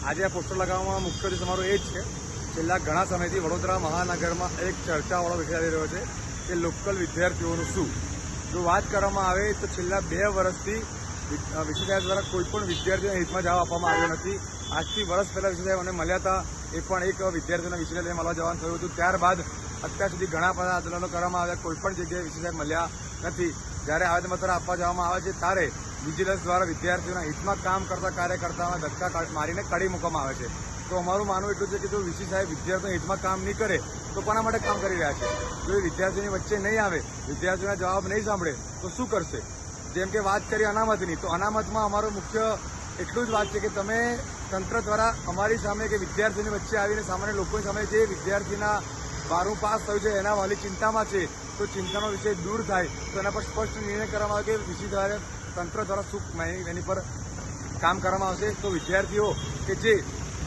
આજે આ પોસ્ટર લગાવવામાં મુખ્ય ઉદ્દેશ અમારો એ જ છે. છેલ્લા ઘણા સમયથી વડોદરા મહાનગરમાં એક ચર્ચાવાળો વિષય રહ્યો છે કે લોકલ વિદ્યાર્થીઓનું શું? જો વાત કરવામાં આવે તો છેલ્લા બે વર્ષથી વિશ્વ દ્વારા કોઈપણ વિદ્યાર્થીઓને હિતમાં જવાબ આપવામાં આવ્યો નથી. આજથી વર્ષ પહેલાં વિશ્વ અમને મળ્યા હતા. એ પણ એક વિદ્યાર્થીઓના લઈને મળવા જવાનું થયું હતું. ત્યારબાદ અત્યાર સુધી ઘણા બધા આંદોલનો કરવામાં આવ્યા. કોઈપણ જગ્યાએ વિશ્વ મળ્યા નથી. જ્યારે આવેદનપત્ર આપવા જવામાં આવે છે ત્યારે વિજિલન્સ દ્વારા વિદ્યાર્થીઓના હિતમાં કામ કરતા કાર્યકર્તાઓના ધક્કા મારીને કાઢી મૂકવામાં આવે છે. તો અમારું માનવું એટલું છે કે જો વીસી સાહેબ વિદ્યાર્થીઓના હિતમાં કામ નહીં કરે, તો કોના માટે કામ કરી રહ્યા છે? જો એ વિદ્યાર્થીઓની વચ્ચે નહીં આવે, વિદ્યાર્થીઓના જવાબ નહીં સાંભળે, તો શું કરશે? જેમ કે વાત કરી અનામતની, તો અનામતમાં અમારો મુખ્ય એટલું જ વાત છે કે તમે તંત્ર દ્વારા અમારી સામે કે વિદ્યાર્થીઓની વચ્ચે આવીને સામાન્ય લોકોની સામે જે વિદ્યાર્થીના બારું પાસ થયું છે, એના વાલી ચિંતામાં છે, તો ચિંતાનો વિષય દૂર થાય. તો એના પર સ્પષ્ટ નિર્ણય કરવામાં આવે કે વિષય દ્વારા તંત્ર દ્વારા શું એની પર કામ કરવામાં આવશે. તો વિદ્યાર્થીઓ કે જે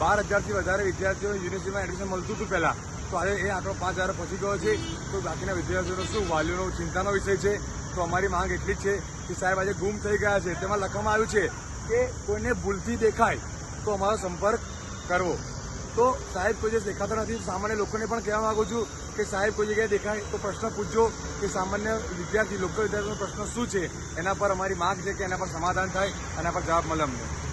બાર હજારથી વધારે વિદ્યાર્થીઓ યુનિવર્સિટીમાં એડમિશન મળતું હતું પહેલાં, તો આજે એ આંકડો પાંચ હજાર પહોંચી ગયો છે. તો બાકીના વિદ્યાર્થીઓનો શું વાલીઓનો ચિંતાનો વિષય છે? તો અમારી માંગ એટલી જ છે કે સાહેબ આજે ગુમ થઈ ગયા છે. તેમાં લખવામાં આવ્યું છે કે કોઈને ભૂલથી દેખાય તો અમારો સંપર્ક કરવો. તો સાહેબ કોઈ જગ્યાએ દેખાતા નથી. સામાન્ય લોકોને પણ કહેવા માંગુ છું કે સાહેબ કોઈ જગ્યાએ દેખાય તો પ્રશ્ન પૂછજો કે સામાન્ય વિદ્યાર્થી, લોકલ વિદ્યાર્થીનો પ્રશ્ન શું છે? એના પર અમારી માગ છે કે એના પર સમાધાન થાય, એના પર જવાબ મળે અમને.